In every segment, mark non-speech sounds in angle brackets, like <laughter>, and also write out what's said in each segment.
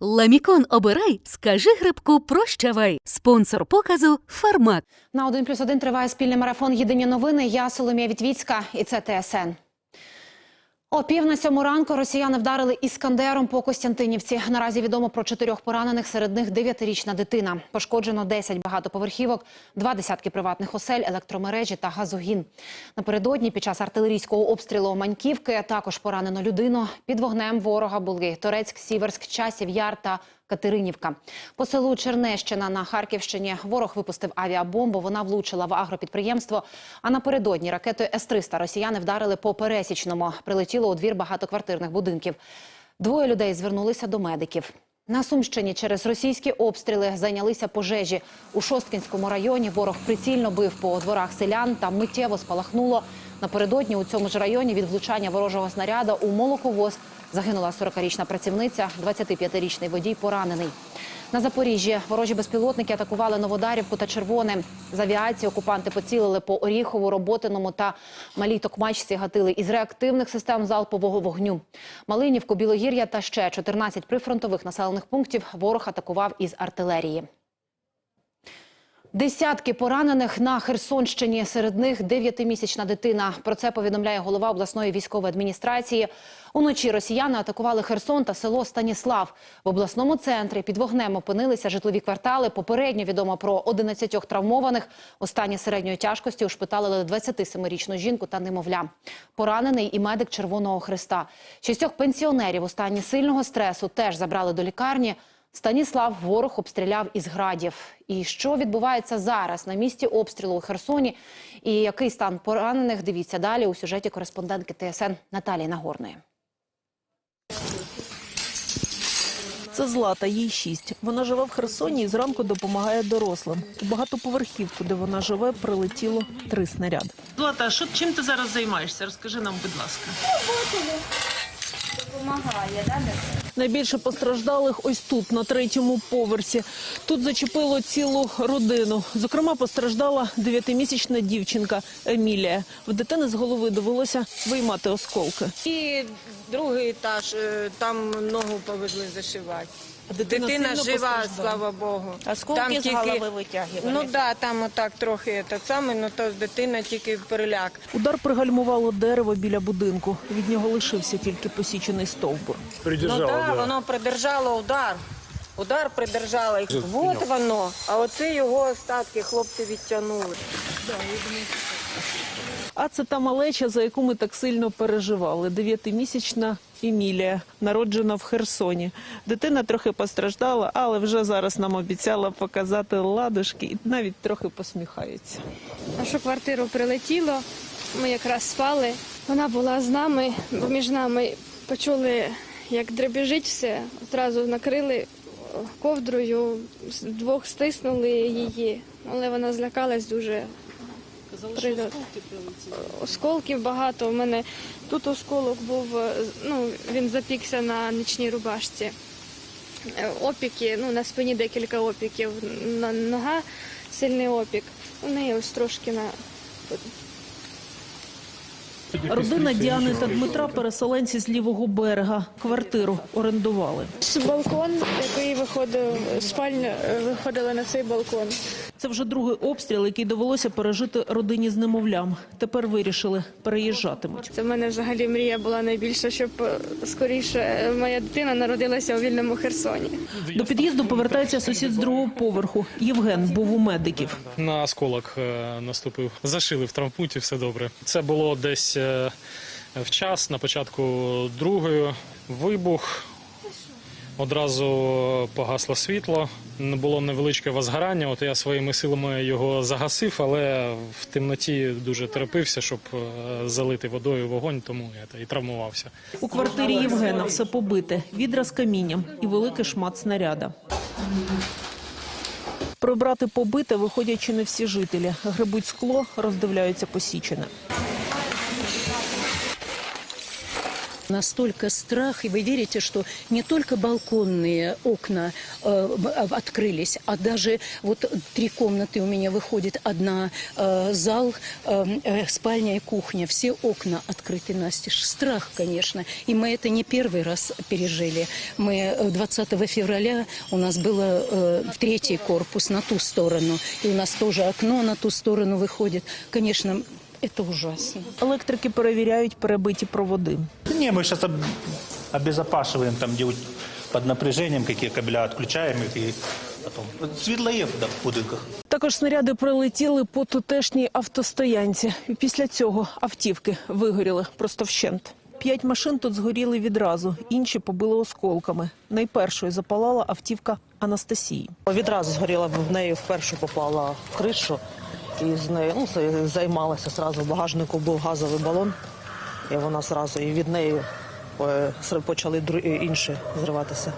Ламікон обирай, скажи грибку прощавай. Спонсор показу Фармак. На один плюс один триває спільний марафон Єдині новини. Я Соломія Вітвіцька і це ТСН. О пів на сьому ранку росіяни вдарили іскандером по Костянтинівці. Наразі відомо про чотирьох поранених, серед них дев'ятирічна дитина. Пошкоджено 10 багатоповерхівок, два десятки приватних осель, електромережі та газогін. Напередодні під час артилерійського обстрілу Маньківки також поранено людину. Під вогнем ворога були Торецьк, Сіверськ, Часів Яр та Катеринівка. По селу Чернещина на Харківщині ворог випустив авіабомбу. Вона влучила в агропідприємство. А напередодні ракетою С-300 росіяни вдарили по пересічному. Прилетіло у двір багатоквартирних будинків. Двоє людей звернулися до медиків. На Сумщині через російські обстріли зайнялися пожежі. У Шосткінському районі ворог прицільно бив по дворах селян та миттєво спалахнуло. Напередодні у цьому ж районі від влучання ворожого снаряда у молоковоз загинула 40-річна працівниця, 25-річний водій поранений. На Запоріжжі ворожі безпілотники атакували Новодарівку та Червоне. З авіації окупанти поцілили по Оріхову, Роботиному та Малій Токмачці гатили із реактивних систем залпового вогню. Малинівку, Білогір'я та ще 14 прифронтових населених пунктів ворог атакував із артилерії. Десятки поранених на Херсонщині. Серед них дев'ятимісячна дитина. Про це повідомляє голова обласної військової адміністрації. Уночі росіяни атакували Херсон та село Станіслав. В обласному центрі під вогнем опинилися житлові квартали. Попередньо відомо про 11 травмованих. У стані середньої тяжкості ушпиталили 27-річну жінку та немовля. Поранений і медик Червоного Христа. Шістьох пенсіонерів у стані сильного стресу теж забрали до лікарні. Станіслав ворог обстріляв із градів. І що відбувається зараз на місці обстрілу у Херсоні? І який стан поранених? Дивіться далі у сюжеті кореспондентки ТСН Наталії Нагорної. Це Злата, їй шість. Вона живе в Херсоні і зранку допомагає дорослим. У багатоповерхівку, де вона живе, прилетіло три снаряди. Злата, що чим ти зараз займаєшся? Розкажи нам, будь ласка. Найбільше постраждалих ось тут, на третьому поверсі. Тут зачепило цілу родину. Зокрема, постраждала дев'ятимісячна дівчинка Емілія. В дитини з голови довелося виймати осколки. І другий етаж, е, там ногу повезли зашивати. Дитина, сильно жива, постраждала? слава Богу. Осколки з голови витягували. Ну да, там отак трохи те саме, ну то дитина тільки переляк. Удар пригальмувало дерево біля будинку. Від нього лишився тільки посічений стовбур. ну да, воно придержало удар. Удар придержало. І От воно. А оце його остатки хлопці відтягнули. А це та малеча, за яку ми так сильно переживали. Дев'ятимісячна Емілія, народжена в Херсоні. Дитина трохи постраждала, але вже зараз нам обіцяла показати ладошки і навіть трохи посміхається. нашу квартиру прилетіло. Ми якраз спали. Вона була з нами, бо між нами почули, як дребіжить все. Одразу накрили ковдрою, з двох стиснули її, але вона злякалась дуже. Прильот. Осколків багато. У мене тут осколок був, е, ну він запікся на нічній рубашці. Е, Опіки, ну на спині декілька опіків, на нога сильний опік. У неї ось трошки на Родина Діани та Дмитра переселенці з лівого берега. Квартиру орендували. балкон, який виходив спальня, е, виходила на цей балкон. Це вже другий обстріл, який довелося пережити родині з немовлям. Тепер вирішили переїжджатимуть. Це в мене взагалі мрія була найбільша, щоб е, скоріше е, моя дитина народилася у вільному Херсоні. До під'їзду повертається сусід з другого поверху. Євген був у медиків. на осколок е, наступив. Зашили в травмпункті, все добре. Це було десь в час, на початку другої. Вибух. Одразу погасло світло. Було невеличке возгорання. От я своїми силами його загасив, але в темноті дуже терпився, щоб е, залити водою вогонь, тому я і травмувався. У квартирі Євгена все побите, відра з камінням і великий шмат снаряда. Прибрати побите виходять чи не всі жителі. Грибуть скло, роздивляються посічене. Настолько страх, и вы верите, что не только балконные окна э, э, открылись, а даже вот три комнаты у меня выходит, одна э, зал, э, э, спальня и кухня, все окна открыты настежь. Страх, конечно, и мы это не первый раз пережили. Мы э, 20 февраля у нас было э, третий корпус на ту сторону, и у нас тоже окно на ту сторону выходит. Конечно, это ужасно. Електрики перевіряють перебиті проводи. Не, мы сейчас обезопасиваем там, где вот под напряжением какие кабеля отключаем их и потом. Світло є в будинках. Також снаряди прилетіли по тутешній автостоянці. Після цього автівки вигоріли просто вщент. П'ять машин тут згоріли відразу, інші побили осколками. Найпершою запалала автівка Анастасії. Відразу згоріла в неї вперше попала в кришу і з нею ну, займалася зразу. В багажнику був газовий балон, і вона зразу і від неї е, почали дру- інші зриватися.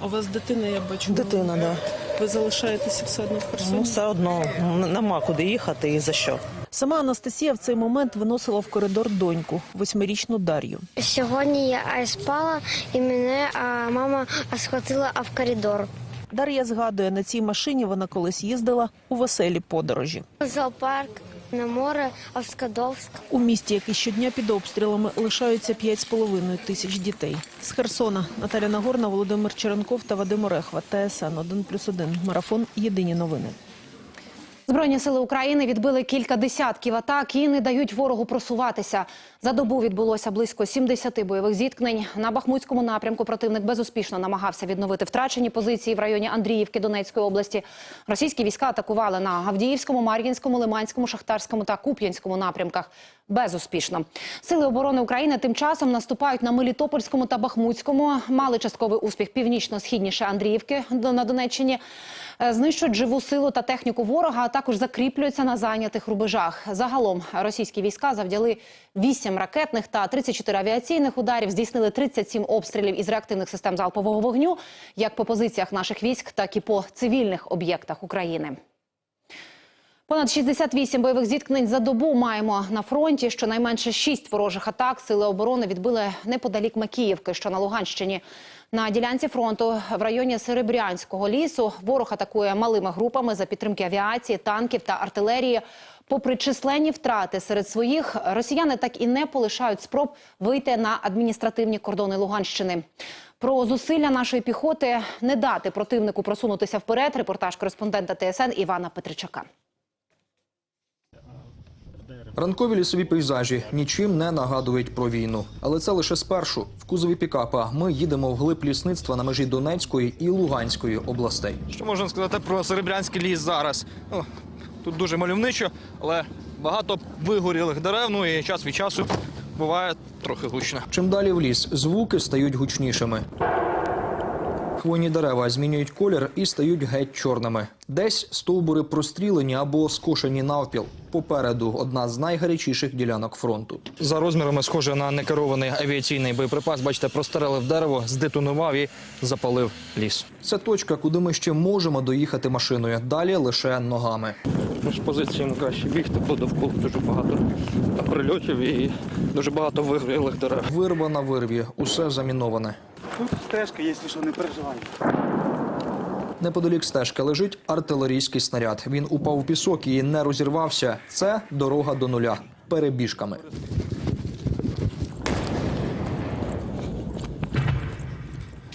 А у вас дитина, я бачу. Дитина, да. Ви залишаєтеся все одно в Ну, все одно нема куди їхати і за що. Сама Анастасія в цей момент виносила в коридор доньку, восьмирічну Дар'ю. Сьогодні я спала і мене мама схватила в коридор. Дар'я згадує, на цій машині вона колись їздила у веселі подорожі. Зоопарк на море, Авскадовськ. У місті, який щодня під обстрілами, лишаються 5,5 тисяч дітей. З Херсона Наталя Нагорна, Володимир Черенков та Вадим Орехва. ТСН 1+,1. Марафон. Єдині новини. Збройні сили України відбили кілька десятків атак і не дають ворогу просуватися. За добу відбулося близько 70 бойових зіткнень. На Бахмутському напрямку противник безуспішно намагався відновити втрачені позиції в районі Андріївки Донецької області. Російські війська атакували на Авдіївському, Мар'їнському, Лиманському, Шахтарському та Куп'янському напрямках. Безуспішно. Сили оборони України тим часом наступають на Мелітопольському та Бахмутському. Мали частковий успіх північно-східніше Андріївки на Донеччині. Е, Знищують живу силу та техніку ворога, а також закріплюються на зайнятих рубежах. Загалом російські війська завдяли 8 ракетних та 34 авіаційних ударів, здійснили 37 обстрілів із реактивних систем залпового вогню, як по позиціях наших військ, так і по цивільних об'єктах України. Понад 68 бойових зіткнень за добу маємо на фронті. Щонайменше 6 ворожих атак сили оборони відбили неподалік Макіївки, що на Луганщині. На ділянці фронту в районі Серебрянського лісу ворог атакує малими групами за підтримки авіації, танків та артилерії. Попри численні втрати серед своїх, росіяни так і не полишають спроб вийти на адміністративні кордони Луганщини. Про зусилля нашої піхоти не дати противнику просунутися вперед. Репортаж кореспондента ТСН Івана Петричака. Ранкові лісові пейзажі нічим не нагадують про війну. Але це лише спершу. В кузові пікапа ми їдемо вглиб лісництва на межі Донецької і Луганської областей. Що можна сказати про Серебрянський ліс зараз? Ну, тут дуже мальовничо, але багато вигорілих дерев, ну і час від часу буває трохи гучно. Чим далі в ліс, звуки стають гучнішими. Хвойні дерева змінюють колір і стають геть чорними. Десь стовбури прострілені або скошені навпіл. Попереду одна з найгарячіших ділянок фронту. За розмірами схоже на некерований авіаційний боєприпас. Бачите, прострелив дерево, здетонував і запалив ліс. Це точка, куди ми ще можемо доїхати машиною. Далі лише ногами. Між позиціями краще бігти, бо довкола дуже багато прильотів і дуже багато вигорілих дерев. Вирва на вирві, усе заміноване. Стежка, якщо що, не переживай. Неподалік стежки лежить артилерійський снаряд. Він упав у пісок і не розірвався. Це дорога до нуля перебіжками.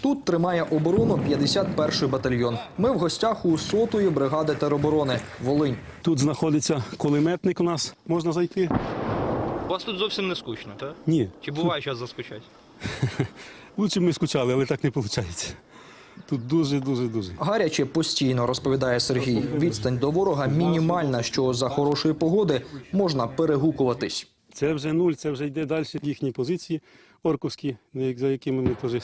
Тут тримає оборону 51-й батальйон. Ми в гостях у сотої бригади тероборони Волинь. Тут знаходиться кулеметник у нас. Можна зайти? У вас тут зовсім не скучно, так? Ні. Чи буває час заскучати? <laughs> Лучше б ми скучали, але так не виходить. Тут дуже, дуже, дуже. Гаряче постійно розповідає Сергій. Відстань до ворога мінімальна, що за хорошої погоди можна перегукуватись. Це вже нуль, це вже йде далі їхні позиції орковські, за якими ми теж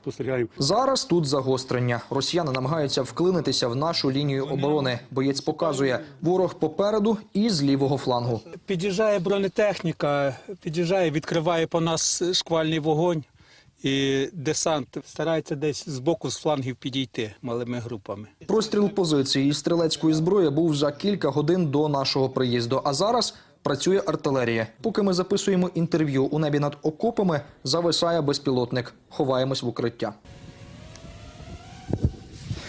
спостерігаємо. Зараз тут загострення. Росіяни намагаються вклинитися в нашу лінію оборони. Боєць показує ворог попереду і з лівого флангу. Під'їжджає бронетехніка, під'їжджає, відкриває по нас шквальний вогонь. І десант старається десь з боку, з флангів підійти малими групами. Простріл позиції із стрілецької зброї був за кілька годин до нашого приїзду. А зараз працює артилерія. Поки ми записуємо інтерв'ю у небі над окопами, зависає безпілотник. Ховаємось в укриття.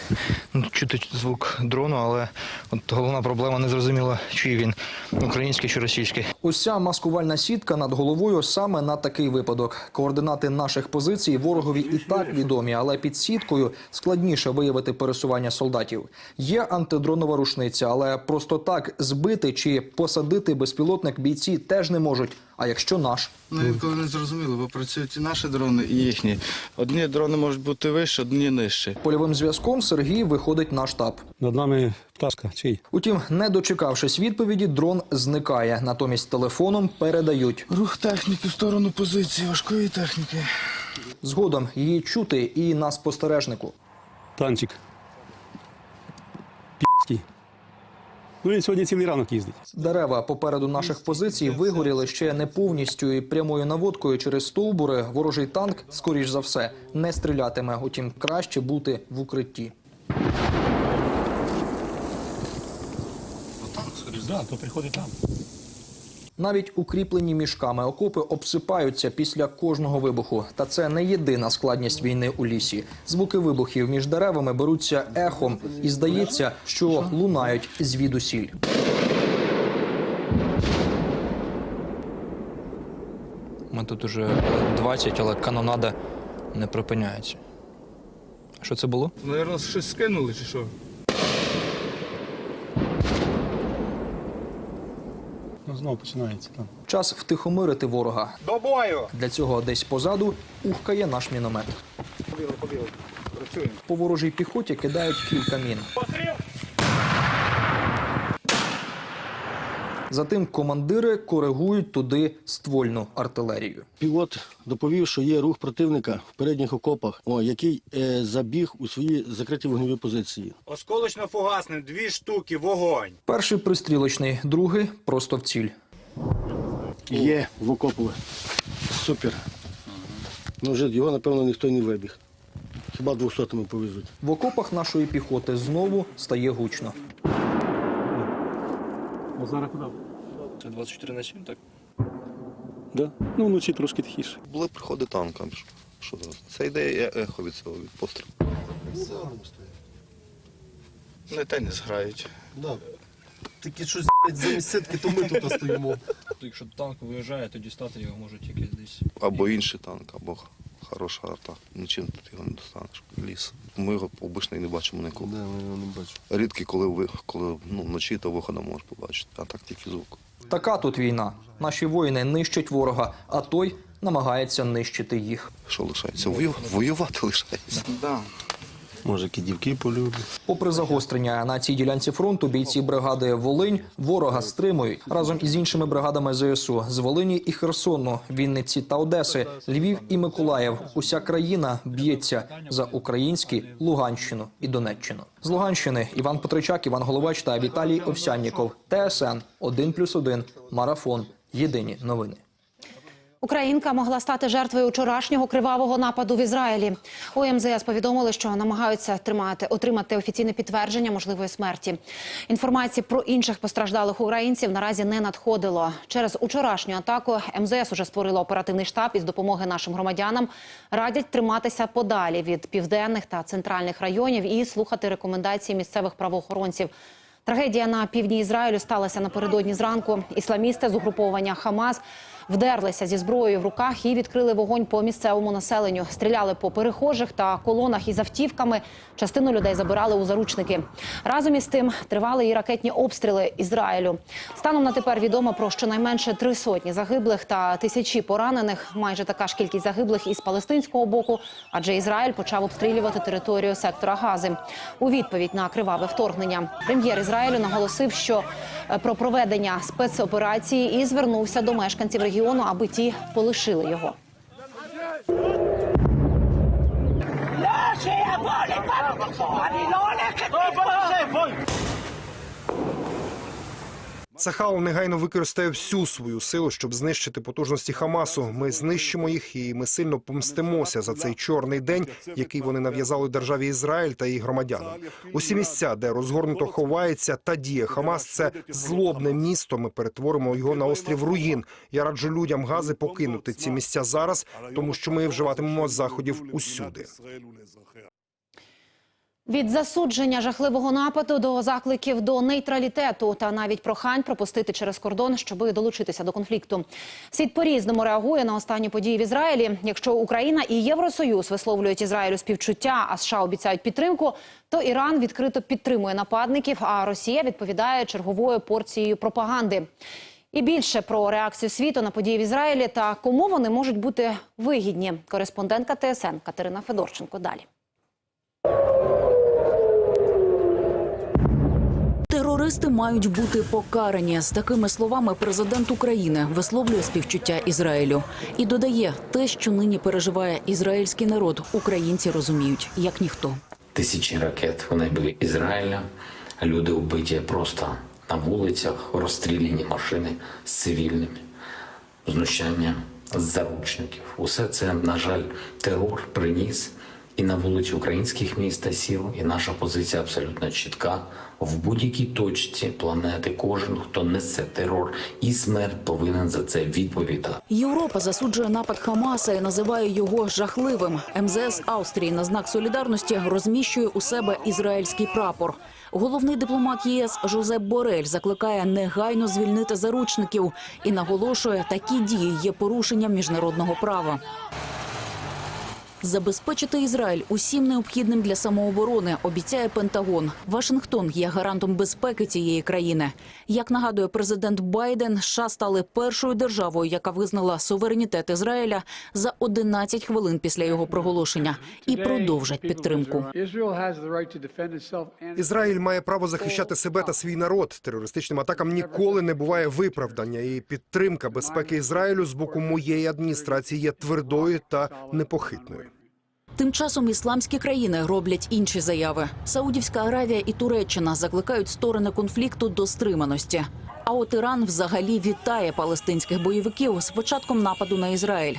<laughs> Ну, Чути звук дрону, але от головна проблема не зрозуміла, чий він український чи російський. Ця маскувальна сітка над головою саме на такий випадок. Координати наших позицій ворогові і так відомі, але під сіткою складніше виявити пересування солдатів. Є антидронова рушниця, але просто так збити чи посадити безпілотник бійці теж не можуть. А якщо наш Ну, інколи не зрозуміло, бо працюють і наші дрони, і їхні. Одні дрони можуть бути вище, одні нижче. польовим зв'язком Сергій виходить на штаб. Над нами пташка. Чий? Утім, не дочекавшись відповіді, дрон зникає. Натомість телефоном передають. Рух техніки в сторону позиції, важкої техніки. Згодом її чути і на спостережнику. Танчик. Пі***ський. Ну він сьогодні цілий ранок їздить. Дерева попереду наших позицій вигоріли ще не повністю і прямою наводкою через стовбури. Ворожий танк, скоріш за все, не стрілятиме. Утім, краще бути в укритті. Да, то приходить там. Навіть укріплені мішками окопи обсипаються після кожного вибуху. Та це не єдина складність війни у лісі. Звуки вибухів між деревами беруться ехом, і здається, що лунають звідусіль. Ми тут уже 20, але канонада не припиняється. Що це було? Наверно, щось скинули чи що? Ну, знову починається там. Час втихомирити ворога. До бою! Для цього десь позаду ухкає наш міномет. Побіли, побіли. Працюємо. По ворожій піхоті кидають кілька мін. Затим командири коригують туди ствольну артилерію. Пілот доповів, що є рух противника в передніх окопах, о, який е, забіг у свої закриті вогневі позиції. Осколочно-фугасний, дві штуки, вогонь. Перший пристрілочний, другий просто в ціль. Є в окопу. Супер. Ну, вже його, напевно, ніхто не вибіг. Хіба двохсотими повезуть. В окопах нашої піхоти знову стає гучно. А зараз куди? Це 24 на 7, так? Да? Ну, вночі трошки тихіше. Були приходи танка. Що зараз? Це йде ехо від цього від пострілу. Не те не зграють. Да. Такі щось замість ситки, то ми тут стоїмо. Якщо танк виїжджає, то дістати його може тільки десь. Або інший танк, або хороша арта. Нічим тут його не достанеш. Ліс. Ми його обично і не бачимо ніколи. Да, ми його не бачимо. Рідкі, коли ви коли ну, вночі, то виходом можеш побачити, а так тільки звук. Така тут війна. Наші воїни нищать ворога, а той намагається нищити їх. Що лишається? Воювати лишається. Да. Може, кидівки полюблять. Попри загострення на цій ділянці фронту, бійці бригади Волинь ворога стримують разом із іншими бригадами ЗСУ з Волині і Херсону, Вінниці та Одеси, Львів і Миколаїв. Уся країна б'ється за українські Луганщину і Донеччину. З Луганщини Іван Петричак, Іван Головач та Віталій Овсянніков. ТСН 1+,1, Марафон. Єдині новини. Українка могла стати жертвою вчорашнього кривавого нападу в Ізраїлі. У МЗС повідомили, що намагаються тримати отримати офіційне підтвердження можливої смерті. Інформації про інших постраждалих українців наразі не надходило. Через учорашню атаку МЗС уже створило оперативний штаб із допомоги нашим громадянам. Радять триматися подалі від південних та центральних районів і слухати рекомендації місцевих правоохоронців. Трагедія на півдні Ізраїлю сталася напередодні зранку. Ісламісти з угруповання Хамас вдерлися зі зброєю в руках і відкрили вогонь по місцевому населенню. Стріляли по перехожих та колонах із автівками. Частину людей забирали у заручники. Разом із тим тривали і ракетні обстріли Ізраїлю. Станом на тепер відомо про щонайменше три сотні загиблих та тисячі поранених. Майже така ж кількість загиблих із палестинського боку, адже Ізраїль почав обстрілювати територію сектора Гази. У відповідь на криваве вторгнення прем'єр Ізраїлю наголосив, що е, про проведення спецоперації і звернувся до мешканців регіону, аби ті полишили його. Цахал негайно використає всю свою силу, щоб знищити потужності Хамасу. Ми знищимо їх і ми сильно помстимося за цей чорний день, який вони нав'язали державі Ізраїль та її громадянам. Усі місця, де розгорнуто ховається та діє Хамас, це злобне місто. Ми перетворимо його на острів руїн. Я раджу людям гази покинути ці місця зараз, тому що ми вживатимемо заходів усюди. Від засудження жахливого нападу до закликів до нейтралітету та навіть прохань пропустити через кордон, щоби долучитися до конфлікту. Світ по-різному реагує на останні події в Ізраїлі. Якщо Україна і Євросоюз висловлюють Ізраїлю співчуття, а США обіцяють підтримку, то Іран відкрито підтримує нападників, а Росія відповідає черговою порцією пропаганди. І більше про реакцію світу на події в Ізраїлі та кому вони можуть бути вигідні. Кореспондентка ТСН Катерина Федорченко. Далі. Терористи мають бути покарані. З такими словами президент України висловлює співчуття Ізраїлю і додає те, що нині переживає ізраїльський народ. Українці розуміють як ніхто. Тисячі ракет в небі Ізраїля, люди вбиті просто на вулицях, розстріляні машини з цивільними, знущання з заручників. Усе це, на жаль, терор приніс і на вулиці українських міст та сіл, і наша позиція абсолютно чітка. В будь-якій точці планети кожен, хто несе терор і смерть, повинен за це відповідати. Європа засуджує напад Хамаса і називає його жахливим. МЗС Австрії на знак солідарності розміщує у себе ізраїльський прапор. Головний дипломат ЄС Жозеп Борель закликає негайно звільнити заручників і наголошує, такі дії є порушенням міжнародного права. Забезпечити Ізраїль усім необхідним для самооборони обіцяє Пентагон. Вашингтон є гарантом безпеки цієї країни. Як нагадує президент Байден, США стали першою державою, яка визнала суверенітет Ізраїля за 11 хвилин після його проголошення, і продовжать підтримку. Ізраїль має право захищати себе та свій народ. Терористичним атакам ніколи не буває виправдання. І підтримка безпеки Ізраїлю з боку моєї адміністрації є твердою та непохитною. Тим часом ісламські країни роблять інші заяви. Саудівська Аравія і Туреччина закликають сторони конфлікту до стриманості. А от Іран взагалі вітає палестинських бойовиків з початком нападу на Ізраїль.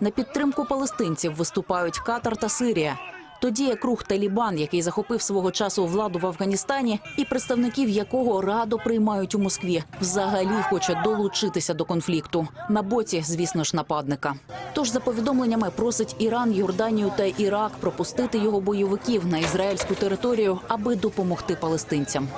На підтримку палестинців виступають Катар та Сирія. Тоді як рух Талібан, який захопив свого часу владу в Афганістані, і представників якого радо приймають у Москві, взагалі хоче долучитися до конфлікту на боці, звісно ж, нападника. Тож, за повідомленнями, просить Іран, Йорданію та Ірак пропустити його бойовиків на ізраїльську територію, аби допомогти палестинцям.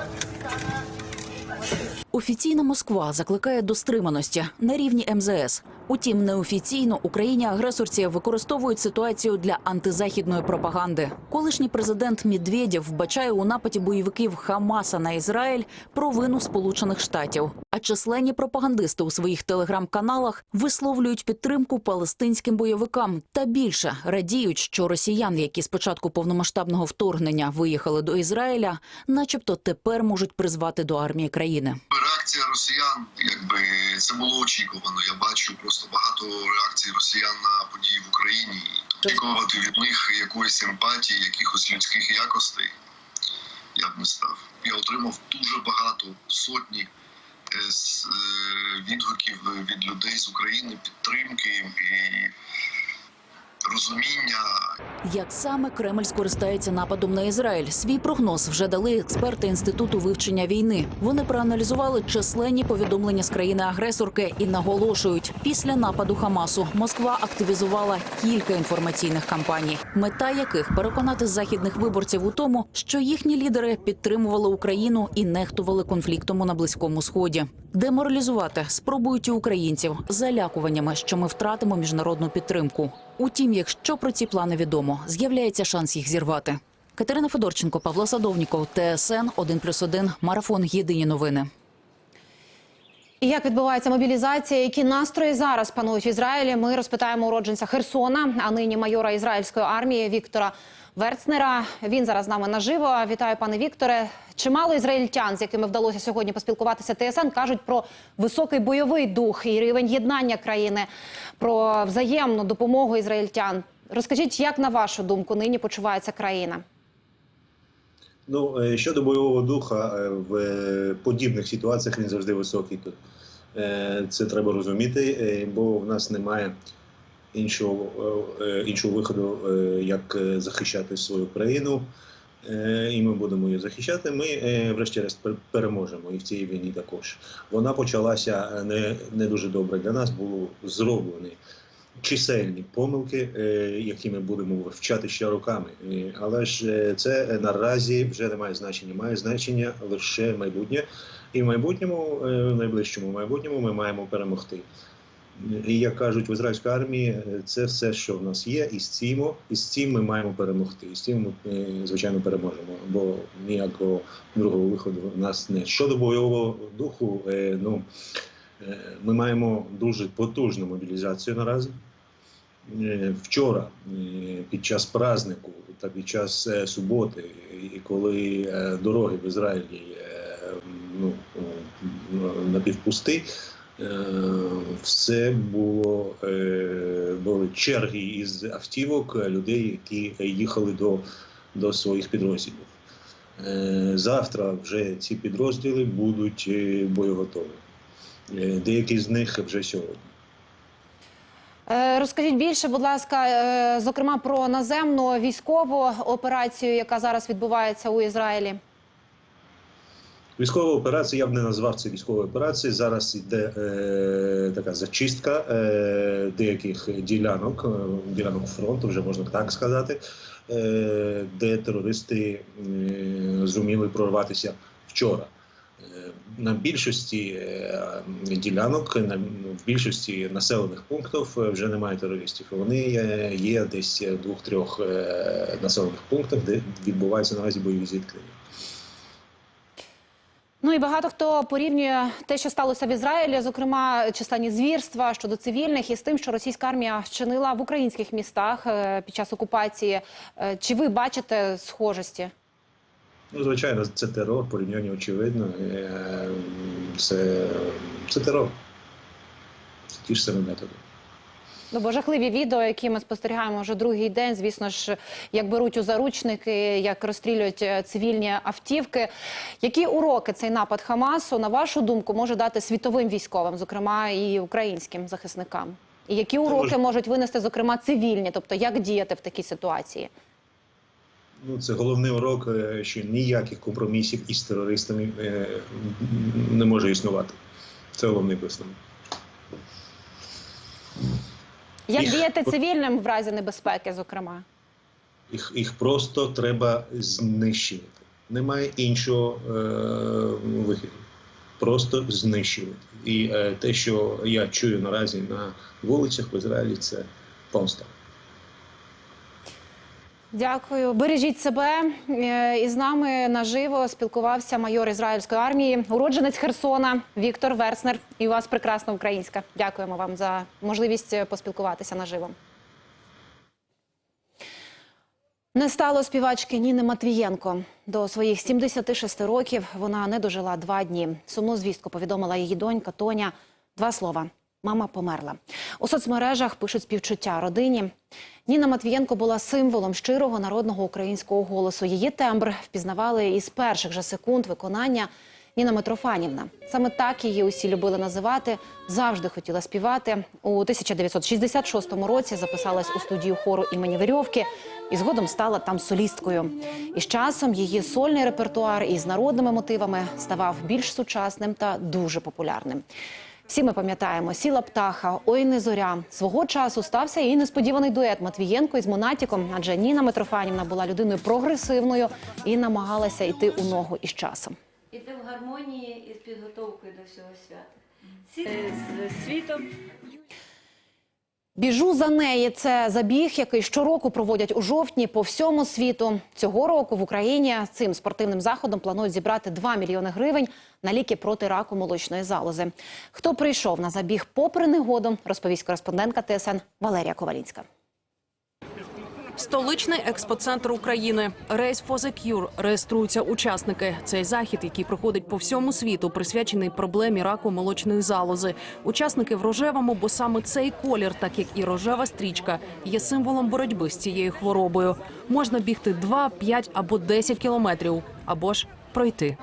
Офіційна Москва закликає до стриманості на рівні МЗС. Утім, неофіційно Україні агресорці використовують ситуацію для антизахідної пропаганди. Колишній президент Медведєв вбачає у нападі бойовиків Хамаса на Ізраїль провину Сполучених Штатів. А численні пропагандисти у своїх телеграм-каналах висловлюють підтримку палестинським бойовикам та більше радіють, що росіян, які з початку повномасштабного вторгнення виїхали до Ізраїля, начебто тепер можуть призвати до армії країни. Реакція росіян, якби це було очікувано. Я бачу просто багато реакцій росіян на події в Україні. Очікувати від них якоїсь симпатії, якихось людських якостей. Я б не став. Я отримав дуже багато сотні е, е, відгуків від людей з України, підтримки і розуміння. Як саме Кремль скористається нападом на Ізраїль? Свій прогноз вже дали експерти інституту вивчення війни. Вони проаналізували численні повідомлення з країни-агресорки і наголошують, після нападу Хамасу Москва активізувала кілька інформаційних кампаній, мета яких переконати західних виборців у тому, що їхні лідери підтримували Україну і нехтували конфліктом на близькому сході. Деморалізувати спробують і українців залякуваннями, що ми втратимо міжнародну підтримку. Утім, якщо про ці плани відомо, з'являється шанс їх зірвати. Катерина Федорченко, Павло Садовніков, ТСН 1+,1, Марафон. Єдині новини. І як відбувається мобілізація? Які настрої зараз панують в Ізраїлі? Ми розпитаємо уродженця Херсона, а нині майора ізраїльської армії Віктора Верцнера. Він зараз з нами наживо. Вітаю, пане Вікторе. Чимало ізраїльтян, з якими вдалося сьогодні поспілкуватися ТСН, кажуть про високий бойовий дух і рівень єднання країни, про взаємну допомогу ізраїльтян. Розкажіть, як на вашу думку нині почувається країна? Ну, е, щодо бойового духа, е, в е, подібних ситуаціях він завжди високий тут. Це треба розуміти, бо в нас немає іншого, е, іншого виходу, е, як е, захищати свою країну. Е, І ми будемо її захищати. Ми, е, врешті-решт, переможемо і в цій війні також. Вона почалася е, не, не дуже добре для нас, було зроблені чисельні помилки, е, які ми будемо вивчати ще роками. Е, Але ж е, це е, наразі вже не має значення. Має значення лише майбутнє. І в майбутньому, е, в найближчому майбутньому, ми маємо перемогти. І як кажуть в ізраїльській армії, це все, що в нас є, і з цим, і з цим ми маємо перемогти. І з цим ми, е, звичайно, переможемо. Бо ніякого другого виходу в нас не щодо бойового духу. е, Ну е, ми маємо дуже потужну мобілізацію наразі. Вчора, під час празднику та під час суботи, і коли дороги в Ізраїлі ну, напівпусти, все було е, були черги із автівок е, людей, які їхали до, до своїх підрозділів. Е, Завтра вже ці підрозділи будуть е, боєготові. Е, Деякі з них вже сьогодні. Е, Розкажіть більше, будь ласка, е, зокрема про наземну військову операцію, яка зараз відбувається у Ізраїлі. Військова операція, я б не назвав це військовою операцією. Зараз йде е, така зачистка е, деяких ділянок, е, ділянок фронту, вже можна так сказати, е, де терористи е, зуміли прорватися вчора. Е, На більшості е, ділянок, на в більшості населених пунктів вже немає терористів. Вони є десь в двох-трьох населених пунктах, де відбуваються наразі бойові зіткнення. Ну і багато хто порівнює те, що сталося в Ізраїлі, зокрема численні звірства щодо цивільних, із тим, що російська армія вчинила в українських містах е, під час окупації. Е, Чи ви бачите схожості? Ну, звичайно, це терор, порівняння очевидно. Е, Це, це терор. Ті ж самі методи. Ну, бо жахливі відео, які ми спостерігаємо вже другий день. Звісно ж, як беруть у заручники, як розстрілюють е, цивільні автівки. Які уроки цей напад Хамасу, на вашу думку, може дати світовим військовим, зокрема і українським захисникам? І які уроки можуть винести, зокрема, цивільні, тобто як діяти в такій ситуації? Ну, це головний урок, е, що ніяких компромісів із терористами е, не може існувати. Це головний висновок. Як Їх- діяти цивільним в разі небезпеки, зокрема? Їх, їх просто треба знищувати. Немає іншого е, виходу. Просто знищувати. І е, те, що я чую наразі на вулицях в Ізраїлі, це помста. Дякую. Бережіть себе. Е, І з нами наживо спілкувався майор ізраїльської армії, уродженець Херсона Віктор Верснер. І у вас прекрасна українська. Дякуємо вам за можливість е, поспілкуватися наживо. Не стало співачки Ніни Матвієнко. До своїх 76 років вона не дожила два дні. Сумну звістку повідомила її донька Тоня. Два слова. Мама померла. У соцмережах пишуть співчуття родині. Ніна Матвієнко була символом щирого народного українського голосу. Її тембр впізнавали із перших же секунд виконання Ніна Митрофанівна. Саме так її усі любили називати. Завжди хотіла співати. У 1966 році записалась у студію хору імені Верьовки і згодом стала там солісткою. І з часом її сольний репертуар із народними мотивами ставав більш сучасним та дуже популярним. Всі ми пам'ятаємо сіла птаха, ой не зоря. Свого часу стався і несподіваний дует Матвієнко із Монатіком, адже Ніна Митрофанівна була людиною прогресивною і намагалася йти у ногу із часом. Іти в гармонії із підготовкою до всього свята. З світом Біжу за неї. Це забіг, який щороку проводять у жовтні по всьому світу. Цього року в Україні цим спортивним заходом планують зібрати 2 мільйони гривень на ліки проти раку молочної залози. Хто прийшов на забіг попри негоду, розповість кореспондентка ТСН Валерія Ковалінська. Столичний експоцентр України. Race for the реєструються учасники. Цей захід, який проходить по всьому світу, присвячений проблемі раку молочної залози. Учасники в рожевому, бо саме цей колір, так як і рожева стрічка, є символом боротьби з цією хворобою. Можна бігти 2, 5 або 10 кілометрів, або ж пройти.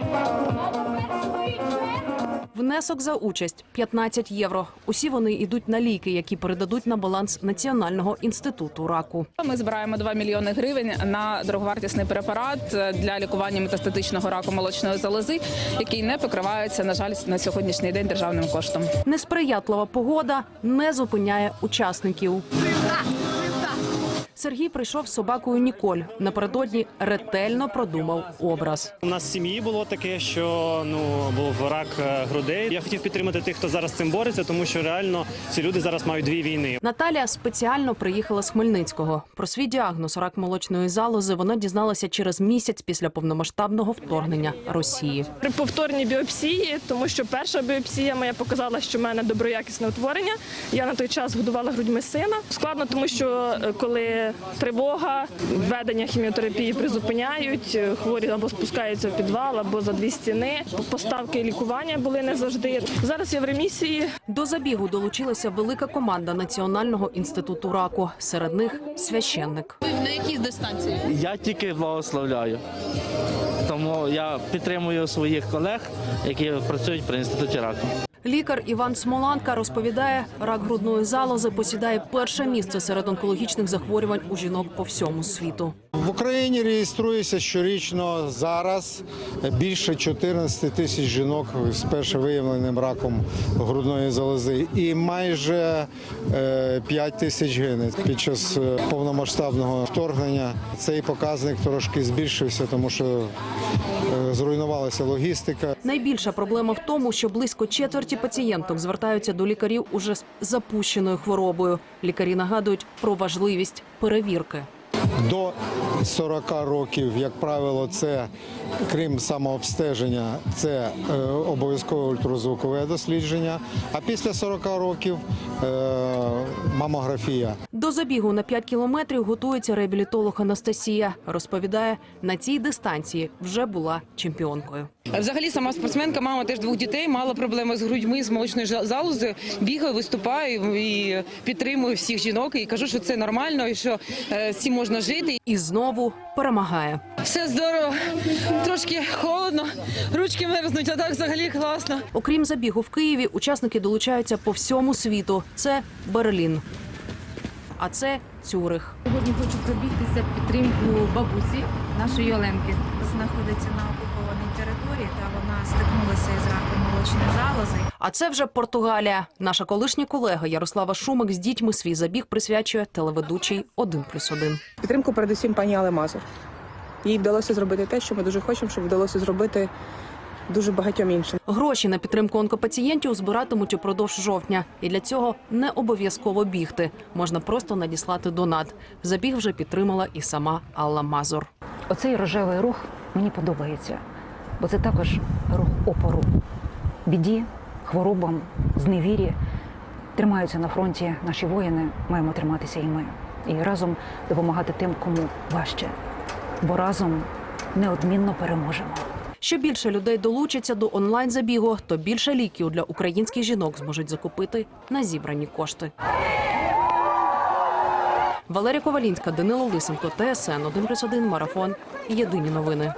Внесок за участь 15 євро. Усі вони йдуть на ліки, які передадуть на баланс Національного інституту раку. Ми збираємо 2 мільйони гривень на дороговартісний препарат для лікування метастатичного раку молочної залози, який не покривається, на жаль, на сьогоднішній день державним коштом. Несприятлива погода не зупиняє учасників. Сергій прийшов з собакою Ніколь. Напередодні ретельно продумав образ. У нас в сім'ї було таке, що ну був рак е, грудей. Я хотів підтримати тих, хто зараз з цим бореться, тому що реально ці люди зараз мають дві війни. Наталія спеціально приїхала з Хмельницького. Про свій діагноз рак молочної залози вона дізналася через місяць після повномасштабного вторгнення Росії. При повторній біопсії, тому що перша біопсія моя показала, що в мене доброякісне утворення. Я на той час годувала грудьми сина. Складно, тому що е, коли тривога, введення хіміотерапії призупиняють, е, хворі або спускаються в підвал, або за дві стіни. Поставки лікування були не завжди. Зараз я в ремісії. До забігу долучилася велика команда Національного інституту раку. Серед них священник. На якій дистанції? Я тільки благословляю. Тому я підтримую своїх колег, які працюють при інституті раку. Лікар Іван Смоланка розповідає, рак грудної залози посідає перше місце серед онкологічних захворювань у жінок по всьому світу. В Україні реєструється щорічно зараз більше 14 тисяч жінок з першим виявленим раком грудної залози, і майже е, 5 тисяч гине під час е, повномасштабного вторгнення. Цей показник трошки збільшився, тому що е, зруйнувалася логістика. Найбільша проблема в тому, що близько четверті пацієнток звертаються до лікарів уже з запущеною хворобою. Лікарі нагадують про важливість перевірки. До 40 років, як правило, це крім самообстеження, це е, обов'язкове ультразвукове дослідження. А після 40 років е, мамографія. До забігу на 5 кілометрів готується реабілітолог Анастасія. Розповідає, на цій дистанції вже була чемпіонкою. Взагалі сама спортсменка, мама теж двох дітей, мала проблеми з грудьми, з молочною залозою. Бігаю, виступаю і підтримую всіх жінок і кажу, що це нормально і що е, з цим можна жити. І знову перемагає. Все здорово, трошки холодно, ручки мерзнуть, а так взагалі класно. Окрім забігу в Києві, учасники долучаються по всьому світу. Це Берлін. А це Цюрих. Сьогодні хочу пробігтися в підтримку бабусі нашої Оленки. Знаходиться на окупованій території, та вона стикнулася із раком молочної залози. А це вже Португалія. Наша колишня колега Ярослава Шумик з дітьми свій забіг присвячує телеведучий «1+,1». Підтримку передусім пані Але Мазур. Їй вдалося зробити те, що ми дуже хочемо, щоб вдалося зробити дуже багатьом іншим. Гроші на підтримку онкопацієнтів збиратимуть упродовж жовтня. І для цього не обов'язково бігти. Можна просто надіслати донат. Забіг вже підтримала і сама Алла Мазур. Оцей рожевий рух мені подобається, бо це також рух опору, біді, хворобам, зневірі. Тримаються на фронті наші воїни, маємо триматися і ми. І разом допомагати тим, кому важче. Бо разом неодмінно переможемо. Що більше людей долучаться до онлайн-забігу, то більше ліків для українських жінок зможуть закупити на зібрані кошти. Валерія Ковалінська, Данило Лисенко, ТСН 1+,1, Марафон. Єдині новини.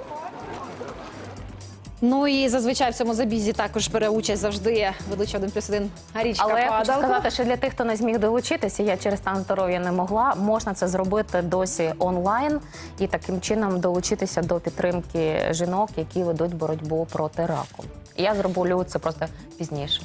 Ну і зазвичай в цьому забізі також бере участь завжди ведуча 1 плюс 1 Гарічка Але я хочу Падалко. сказати, що для тих, хто не зміг долучитися, я через стан здоров'я не могла. Можна це зробити досі онлайн і таким чином долучитися до підтримки жінок, які ведуть боротьбу проти раку. Я зроблю це просто пізніше.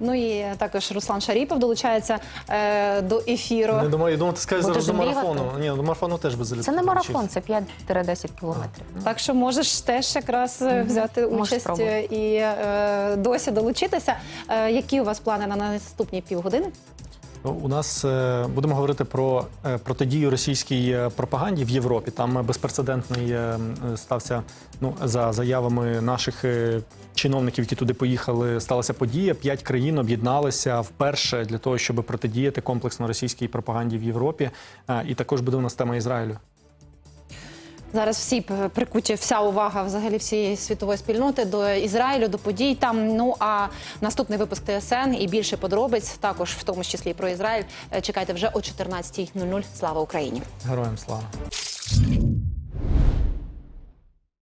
Ну і також Руслан Шаріпов долучається е, до ефіру. Не думаю, я думаю, ти скажеш Будеш зараз до марафону. Ні, до марафону теж би залітати. Це не марафон, це 5-10 кілометрів. Так що можеш теж якраз е, взяти участь спробувати. і е, досі долучитися. Е, які у вас плани на наступні півгодини? У нас е, будемо говорити про е, протидію російській е, пропаганді в Європі. Там безпрецедентний стався ну за заявами наших чиновників, які туди поїхали. Сталася подія. П'ять країн об'єдналися вперше для того, щоб протидіяти комплексно російській пропаганді в Європі. І також буде у нас тема Ізраїлю. Зараз всі прикуті, вся увага взагалі всієї світової спільноти до Ізраїлю, до подій там. Ну а наступний випуск ТСН і більше подробиць, також в тому числі про Ізраїль. е, Чекайте вже о 14.00. Слава Україні! Героям слава.